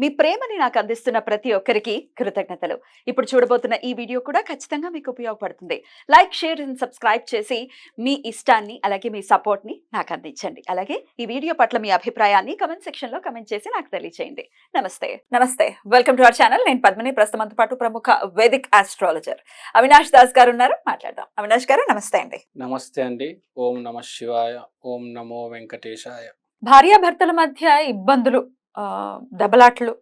మీ ప్రేమని నాకు అందిస్తున్న ప్రతి ఒక్కరికి కృతజ్ఞతలు. ఇప్పుడు చూడబోతున్న ఈ వీడియో కూడా ఖచ్చితంగా మీకు ఉపయోగపడుతుంది. లైక్ షేర్ అండ్ సబ్స్క్రైబ్ చేసి మీ ఇష్టాన్ని అలాగే మీ సపోర్ట్ని నాకు అందించండి. అలాగే ఈ వీడియో పట్ల మీ అభిప్రాయాన్ని కమెంట్ సెక్షన్లో కమెంట్ చేసి నాకు తెలియజేయండి నమస్తే. నమస్తే. Welcome to our channel. నేను పద్మిని. ప్రస్తుతంతో పాటు ప్రముఖ వేదిక్ ఆస్ట్రాలజర్ అవినాష్ దాస్ గారు ఉన్నారు. మాట్లాడదాం. అవినాష్ గారు నమస్తే అండి. నమస్తే అండి. ఓం నమ శివాయ. ఓం నమో వెంకటేశాయ. భార్యాభర్తల మధ్య ఇబ్బందులు దెబ్బలాట్లు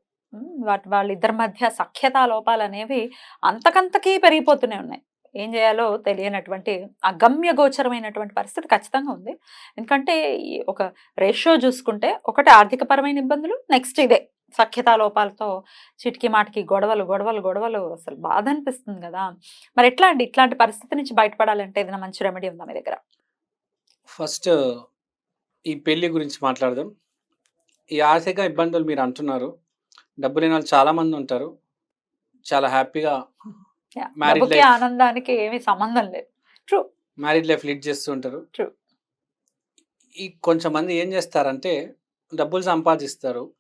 వాటి వాళ్ళిద్దరి మధ్య సఖ్యతా లోపాలు అనేవి అంతకంతకీ పెరిగిపోతూనే ఉన్నాయి. ఏం చేయాలో తెలియనటువంటి అగమ్య గోచరమైనటువంటి పరిస్థితి ఖచ్చితంగా ఉంది. ఎందుకంటే ఈ ఒక రేషియో చూసుకుంటే ఒకటి ఆర్థికపరమైన ఇబ్బందులు నెక్స్ట్ ఇదే సఖ్యతా లోపాలతో చిటికి మాటికి గొడవలు గొడవలు గొడవలు అసలు బాధ అనిపిస్తుంది కదా! మరి ఎట్లా అండి ఇట్లాంటి పరిస్థితి నుంచి బయటపడాలంటే ఏదైనా మంచి రెమెడీ ఉందా మీ దగ్గర? ఫస్ట్ ఈ పెళ్ళి గురించి మాట్లాడదాం. ఈ ఆర్థిక ఇబ్బందులు మీరు అంటున్నారు. డబ్బు లేని వాళ్ళు చాలా మంది ఉంటారు. చాలా హ్యాపీగా డబ్బుకి life. ఆనందానికి ఏమీ సంబంధం లేదు. మ్యారీడ్ లైఫ్ లీడ్ చేస్తూ ఉంటారు. True. ఈ కొంచెం మంది ఏం చేస్తారంటే డబ్బులు సంపాదిస్తారు.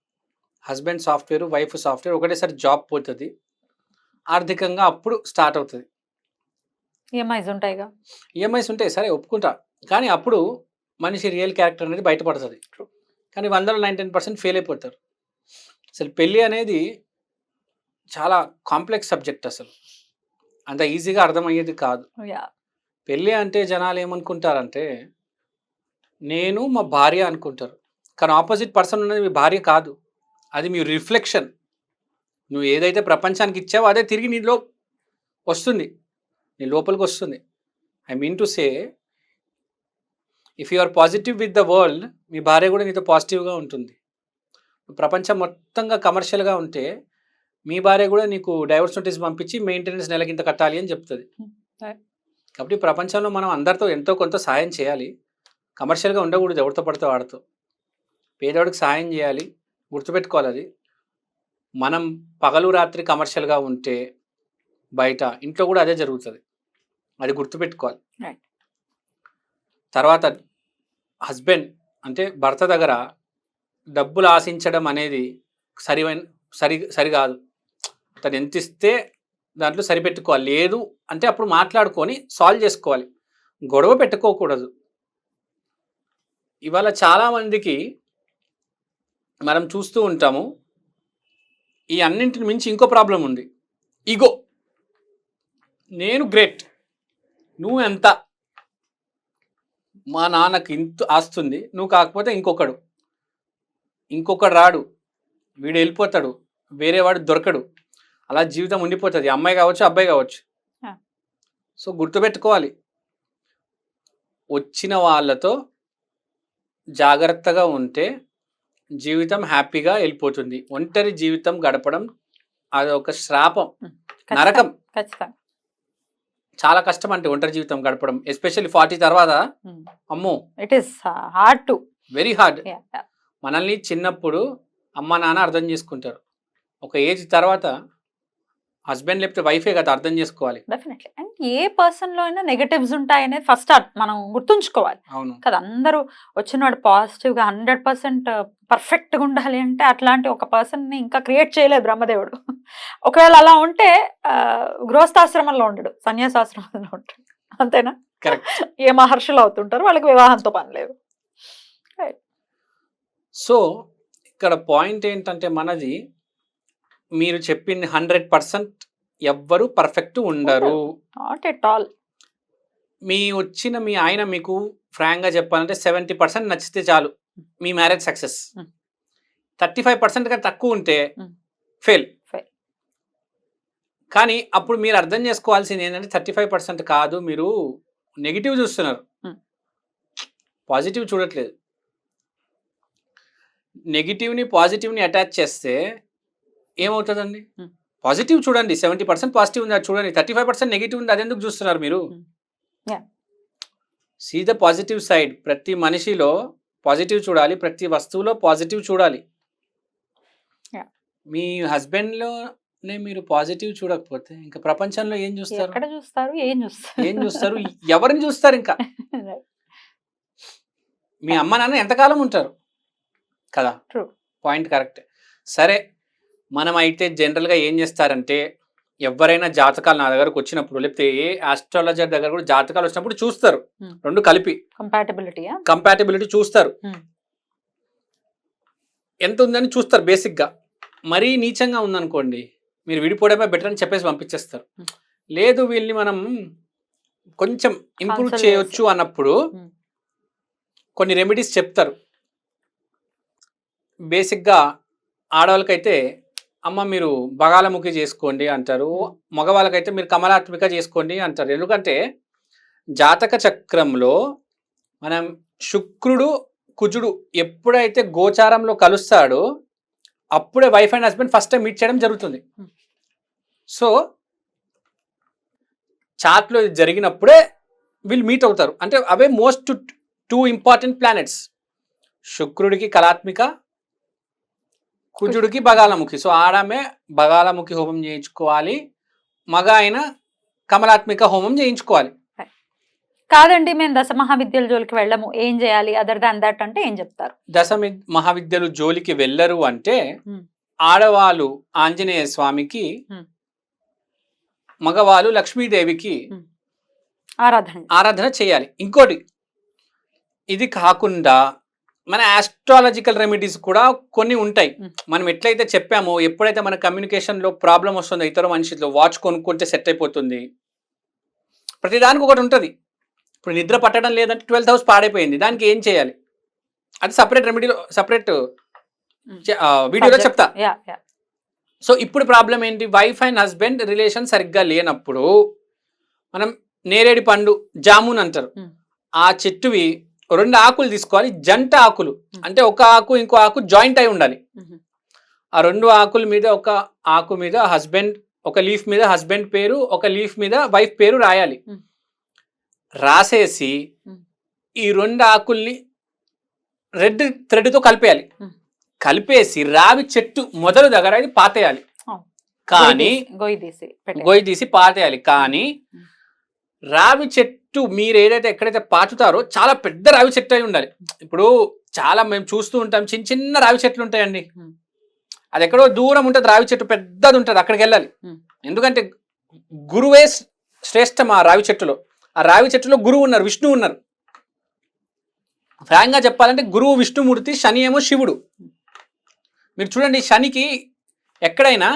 హస్బెండ్ సాఫ్ట్వేర్ వైఫ్ సాఫ్ట్వేర్ ఒకటేసారి జాబ్ పోతుంది. ఆర్థికంగా అప్పుడు స్టార్ట్ అవుతుంది. ఈఎంఐస్ ఉంటాయిగా? ఈఎంఐస్ ఉంటాయి. సరే ఒప్పుకుంటా. కానీ అప్పుడు మనిషి రియల్ క్యారెక్టర్ అనేది బయటపడుతుంది. కానీ వందలో నైంటీన్ పర్సెంట్ ఫెయిల్ అయిపోతారు. అసలు పెళ్ళి అనేది చాలా కాంప్లెక్స్ సబ్జెక్ట్ అసలు. అంత ఈజీగా అర్థమయ్యేది కాదు. పెళ్ళి అంటే జనాలు ఏమనుకుంటారంటే నేను మా భార్య అనుకుంటారు. కానీ ఆపోజిట్ పర్సన్ ఉన్నది మీ భార్య కాదు. అది మీ రిఫ్లెక్షన్ నువ్వు ఏదైతే ప్రపంచానికి ఇచ్చావో అదే తిరిగి నీలో వస్తుంది. నీ లోపలికి వస్తుంది. I mean to say if you are positive with the world మీ భార్య కూడా నీతో పాజిటివ్గా ఉంటుంది. ప్రపంచం మొత్తంగా కమర్షియల్గా ఉంటే మీ భార్య కూడా నీకు డైవర్స్ నోటీస్ పంపించి మెయింటెనెన్స్ నెలకింత కట్టాలి అని చెప్తుంది. Right. కాబట్టి ప్రపంచంలో మనం అందరితో ఎంతో కొంత సాయం చేయాలి. కమర్షియల్గా ఉండకూడదు ఎవరితో పడితే వాడితో. పేదవాడికి సాయం చేయాలి గుర్తుపెట్టుకోవాలి అది. మనం పగలు రాత్రి కమర్షియల్గా ఉంటే బయట ఇంట్లో కూడా అదే జరుగుతుంది. అది గుర్తుపెట్టుకోవాలి. తర్వాత హస్బెండ్ అంటే భర్త దగ్గర డబ్బులు ఆశించడం అనేది సరివైన సరి సరికాదు. తను ఎంత ఇస్తే దాంట్లో సరిపెట్టుకోవాలి. లేదు అంటే అప్పుడు మాట్లాడుకొని సాల్వ్ చేసుకోవాలి. గొడవ పెట్టుకోకూడదు. ఇవాళ చాలామందికి మనం చూస్తూ ఉంటాము ఈ అన్నింటిని మించి ఇంకో ప్రాబ్లం ఉంది. ఈగో నేను గ్రేట్. నువ్వు ఎంత? మా నాన్నకి ఇంత ఆస్తుంది నువ్వు కాకపోతే ఇంకొకడు. ఇంకొకడు రాడు వీడు వెళ్ళిపోతాడు వేరే వాడు దొరకడు. అలా జీవితం ఉండిపోతుంది అమ్మాయి కావచ్చు అబ్బాయి కావచ్చు. సో గుర్తుపెట్టుకోవాలి. వచ్చిన వాళ్ళతో జాగ్రత్తగా ఉంటే జీవితం హ్యాపీగా వెళ్ళిపోతుంది. ఒంటరి జీవితం గడపడం అది ఒక శ్రాపం నరకం. ఖచ్చితంగా చాలా కష్టం అంటే ఒంటరి జీవితం గడపడం ఎస్పెషల్లీ ఫార్టీ తర్వాత. అమ్మో! It is hard to very hard మనల్ని చిన్నప్పుడు అమ్మ నాన్న అర్థం చేసుకుంటారు. ఒక ఏజ్ తర్వాత హస్బెండ్ లేకపోతే వైఫే కదా అర్థం చేసుకోవాలి. డెఫినెట్లీ అండ్ ఏ పర్సన్లో అయినా నెగటివ్స్ ఉంటాయనేది ఫస్ట్ మనం గుర్తుంచుకోవాలి. అవును. కదా అందరూ వచ్చినవాడు పాజిటివ్గా హండ్రెడ్ పర్సెంట్ పర్ఫెక్ట్గా ఉండాలి అంటే అట్లాంటి ఒక పర్సన్ని ఇంకా క్రియేట్ చేయలేదు బ్రహ్మదేవుడు. ఒకవేళ అలా ఉంటే గృహస్థాశ్రమంలో ఉండడు సన్యాసాశ్రమంలో ఉంటాడు అంతేనా? కరెక్ట్ ఏ మహర్షులు అవుతుంటారు వాళ్ళకి వివాహంతో పని లేదు. సో ఇక్కడ పాయింట్ ఏంటంటే మనది మీరు చెప్పింది హండ్రెడ్ పర్సెంట్ ఎవ్వరు పర్ఫెక్ట్ ఉండరు నాట్ ఎట్ ఆల్ మీ వచ్చిన మీ ఆయన మీకు ఫ్రాంక్గా చెప్పాలంటే సెవెంటీ పర్సెంట్ నచ్చితే చాలు మీ marriage success Hmm. Thirty five percent కంటే తక్కువ ఉంటే Hmm. ఫెయిల్. కానీ అప్పుడు మీరు అర్థం చేసుకోవాల్సింది ఏంటంటే థర్టీ ఫైవ్ పర్సెంట్ కాదు మీరు నెగిటివ్ చూస్తున్నారు Hmm. పాజిటివ్ చూడట్లేదు నెగిటివ్ని పాజిటివ్ని అటాచ్ చేస్తే ఏమవుతుందండి. పాజిటివ్ చూడండి సెవెంటీ పర్సెంట్ పాజిటివ్ ఉంది అది చూడండి థర్టీ ఫైవ్ పర్సెంట్ నెగిటివ్ ఉంది అది ఎందుకు చూస్తున్నారు మీరు. సీ ద పాజిటివ్ సైడ్ ప్రతి మనిషిలో పాజిటివ్ చూడాలి ప్రతి వస్తువులో పాజిటివ్ చూడాలి. మీ హస్బెండ్లోనే మీరు పాజిటివ్ చూడకపోతే ఇంకా ప్రపంచంలో ఏం చూస్తారు? ఎక్కడ చూస్తారు? ఏం చూస్తారు? ఏం చూస్తారు? ఎవరిని చూస్తారు ఇంకా? మీ అమ్మ నాన్న ఎంతకాలం ఉంటారు? కదా. Point correct. సరే మనం అయితే జనరల్గా ఏం చేస్తారంటే ఎవరైనా జాతకాలు నా దగ్గరకు వచ్చినప్పుడు లేకపోతే ఏ ఆస్ట్రాలజర్ దగ్గర కూడా జాతకాలు వచ్చినప్పుడు చూస్తారు. రెండు కలిపి కంపాటబిలిటీయా కంపాటబిలిటీ చూస్తారు. ఎంత ఉందని చూస్తారు బేసిక్గా మరీ నీచంగా ఉందనుకోండి మీరు విడిపోవడమే బెటర్ అని చెప్పేసి పంపించేస్తారు. లేదు వీళ్ళని మనం కొంచెం ఇంప్రూవ్ చేయొచ్చు. అన్నప్పుడు. కొన్ని రెమెడీస్ చెప్తారు బేసిక్గా ఆడవాళ్ళకైతే అమ్మ మీరు బగాలముఖి చేసుకోండి అంటారు. మగవాళ్ళకైతే మీరు కమలాత్మిక చేసుకోండి అంటారు. ఎందుకంటే జాతక చక్రంలో మనం శుక్రుడు కుజుడు ఎప్పుడైతే గోచారంలో కలుస్తాడో అప్పుడే wife and husband first time meet చేయడం జరుగుతుంది. సో చాట్లో జరిగినప్పుడే వీళ్ళు మీట్ అవుతారు. అంటే అవే మోస్ట్ టూ ఇంపార్టెంట్ ప్లానెట్స్ శుక్రుడికి కళాత్మిక కుజుడికి బగాలముఖి. సో ఆడమే బగాలముఖి హోమం చేయించుకోవాలి. మగ అయిన కమలాత్మిక హోమం చేయించుకోవాలి. కాదండి మేము దశ మహావిద్యల జోలికి వెళ్ళము. ఏం చేయాలి? అదర్ దాన్ దట్ అంటే ఏం చెప్తారు? దశమి మహావిద్యలు జోలికి వెళ్ళరు అంటే Hmm. ఆడవాళ్ళు ఆంజనేయ స్వామికి Hmm. మగవాళ్ళు లక్ష్మీదేవికి ఆరాధన. ఆరాధన చేయాలి. ఇంకోటి ఇది కాకుండా మన ఆస్ట్రాలజికల్ రెమెడీస్ కూడా కొన్ని ఉంటాయి. మనం ఎట్లయితే చెప్పామో ఎప్పుడైతే మన కమ్యూనికేషన్లో ప్రాబ్లం వస్తుందో ఇతర మనిషితో వాచ్ కొనుక్కుంటే సెట్ అయిపోతుంది. ప్రతిదానికి ఒకటి ఉంటుంది. ఇప్పుడు నిద్ర పట్టడం లేదంటే ట్వెల్త్ హౌస్ పాడైపోయింది. దానికి ఏం చేయాలి? అది సపరేట్ రెమెడీలో సపరేట్ వీడియోలో చెప్తా. సో ఇప్పుడు ప్రాబ్లం ఏంటి? వైఫ్ అండ్ హస్బెండ్ రిలేషన్ సరిగ్గా లేనప్పుడు మనం నేరేడి పండు జామున్ అంటారు. ఆ చెట్టువి రెండు ఆకులు తీసుకోవాలి జంట ఆకులు. అంటే ఒక ఆకు ఇంకో ఆకు జాయింట్ అయి ఉండాలి ఆ రెండు ఆకుల మీద ఒక ఆకు మీద హస్బెండ్ ఒక లీఫ్ మీద హస్బెండ్ పేరు ఒక లీఫ్ మీద వైఫ్ పేరు రాయాలి. రాసేసి. ఈ రెండు ఆకుల్ని రెడ్ థ్రెడ్తో కలిపేయాలి. కలిపేసి రావి చెట్టు మొదలు దగ్గర ఇది పాతేయాలి. కానీ గొయ్యి తీసి పాతేయాలి కానీ. రావి చెట్టు మీరు ఏదైతే ఎక్కడైతే పాతుతారో చాలా పెద్ద రావి చెట్టు అయి ఉండాలి. ఇప్పుడు చాలా మేము చూస్తూ ఉంటాం చిన్న చిన్న రావి చెట్లు ఉంటాయండి. అది ఎక్కడో దూరం ఉంటుంది రావి చెట్టు పెద్దది ఉంటుంది అక్కడికి వెళ్ళాలి. ఎందుకంటే గురువే శ్రేష్టం ఆ రావి చెట్టులో. ఆ రావి చెట్టులో గురువు ఉన్నారు విష్ణువు ఉన్నారు. ఫ్రాంక్గా చెప్పాలంటే గురువు విష్ణుమూర్తి శని ఏమో శివుడు. మీరు చూడండి శనికి ఎక్కడైనా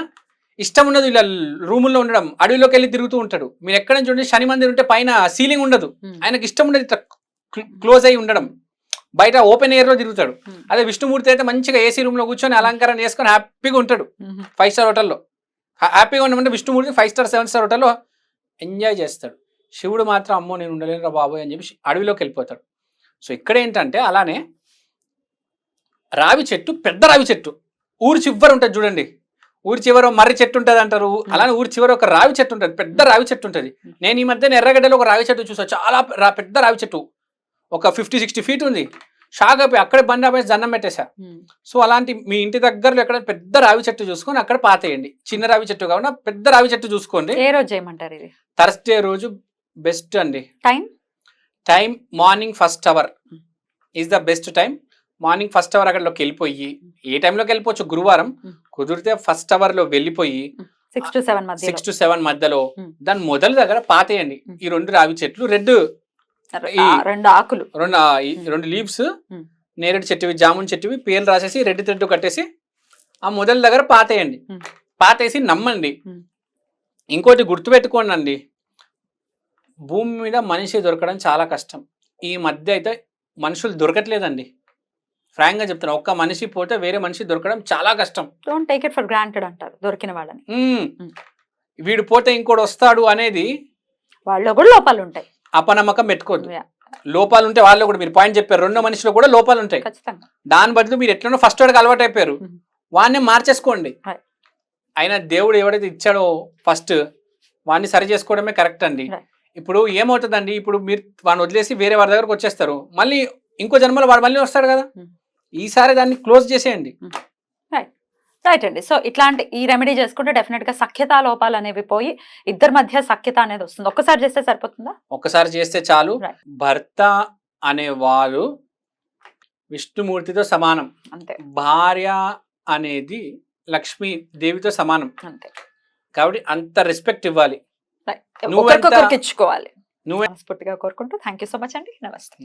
ఇష్టం ఉండదు ఇలా రూముల్లో ఉండడం. అడవిలోకి వెళ్ళి తిరుగుతూ ఉంటాడు. మీరు ఎక్కడైనా చూడండి శని మందిర్ ఉంటే పైన సీలింగ్ ఉండదు. ఆయనకి ఇష్టం ఉండదు ఇట్లా క్లోజ్ అయి ఉండడం. బయట ఓపెన్ ఎయిర్లో తిరుగుతాడు. అదే విష్ణుమూర్తి అయితే మంచిగా ఏసీ రూమ్లో కూర్చొని అలంకరణ చేసుకొని హ్యాపీగా ఉంటాడు. ఫైవ్ స్టార్ హోటల్లో. హ్యా- హ్యాపీగా ఉండమంటే Vishnumurthy five star seven star హోటల్లో ఎంజాయ్ చేస్తాడు. శివుడు మాత్రం అమ్మో నేను ఉండలేను రా బాబోయ్ అని చెప్పి అడవిలోకి వెళ్ళిపోతాడు. సో ఇక్కడ ఏంటంటే అలానే రావి చెట్టు పెద్ద రావి చెట్టు. ఊరి చివర ఉంటుంది చూడండి. ఊరి చివర మర్రి చెట్టు ఉంటుంది అంటారు. అలానే ఊరి చివర ఒక రావి చెట్టు ఉంటుంది. పెద్ద రావి చెట్టు ఉంటుంది. నేను ఈ మధ్యన ఎర్రగడ్డలో ఒక రావి చెట్టు చూసా. చాలా పెద్ద రావి చెట్టు. ఒక ఫిఫ్టీ సిక్స్టీ ఫీట్ ఉంది. షాక్ అయిపోయి అక్కడే బండి ఆపేసి దండం పెట్టేశా. సో అలాంటి మీ ఇంటి దగ్గరలో ఎక్కడ పెద్ద రావి చెట్టు చూసుకొని అక్కడ పాతేయండి. చిన్న రావి చెట్టు కాకుండా పెద్ద రావి చెట్టు చూసుకోండి. ఏ రోజు చేయమంటారు ఇది? థర్స్డే రోజు బెస్ట్ అండి. Time? Time morning first hour. Is the best time. Morning first hour అక్కడలోకి వెళ్ళిపోయి ఏ టైంలోకి వెళ్ళిపోవచ్చు గురువారం. కుదిరితే ఫస్ట్ అవర్లో వెళ్ళిపోయి six to seven six to seven మధ్యలో. దాని మొదలు దగ్గర పాతేయండి. ఈ రెండు రావి చెట్లు రెడ్ ఈ- రెండు ఆకులు రెండు. రెండు లీవ్స్. నేరేడు చెట్టువి జామున్ చెట్టువి పేర్లు రాసేసి రెడ్ థ్రెడ్ కట్టేసి ఆ మొదల దగ్గర పాతేయండి. పాతేసి నమ్మండి. ఇంకోటి గుర్తుపెట్టుకోండి అండి భూమి మీద మనిషి దొరకడం చాలా కష్టం ఈ మధ్య అయితే మనుషులు దొరకట్లేదండి ఫ్రాంక్గా చెప్తున్నా ఒక్క మనిషి పోతే వేరే మనిషి దొరకడం చాలా కష్టం. Don't take it for granted అంటారు దొరికిన వాళ్ళని. వీడు పోతే ఇంకోటి వస్తాడు అనేది వాళ్ళలో కూడా లోపాలు ఉంటాయి అపనమ్మకం పెట్టుకోవద్దు. Yeah, లోపాలు ఉంటే వాళ్ళు కూడా మీరు పాయింట్ చెప్పారు రెండో మనిషిలో కూడా లోపాలు ఉంటాయి దాని బదులు మీరు ఎట్లనో ఫస్ట్ వాడికి అలవాటు అయిపోయారు. వాడిని మార్చేసుకోండి. అయినా దేవుడు ఎవడైతే ఇచ్చాడో ఫస్ట్ వాడిని సరి చేసుకోవడమే కరెక్ట్ అండి. ఇప్పుడు ఏమవుతుందండి? ఇప్పుడు మీరు వాడిని వదిలేసి వేరే వాడి దగ్గరకు వచ్చేస్తారు. మళ్ళీ ఇంకో జన్మలో వాడు మళ్ళీ వస్తాడు కదా. ఈసారి దాన్ని క్లోజ్ చేసేయండి. రైట్ అండి. సో ఇట్లాంటి ఈ రెమెడీ చేసుకుంటే డెఫినెట్గా సఖ్యత లోపాలు అనేవి పోయి ఇద్దరి మధ్య సఖ్యత అనేది వస్తుంది. ఒక్కసారి చేస్తే సరిపోతుందా? ఒక్కసారి చేస్తే చాలు. భర్త అనేవారు విష్ణుమూర్తితో సమానం. అంతే. భార్య అనేది లక్ష్మీ దేవితో సమానం. అంతే. కాబట్టి అంత రెస్పెక్ట్ ఇవ్వాలి. ఒకరికొకరికి ఇచ్చుకోవాలి. నువ్వు మనస్ఫూర్తిగా కోరుకుంటూ థ్యాంక్ యూ సో మచ్ అండి. నమస్తే.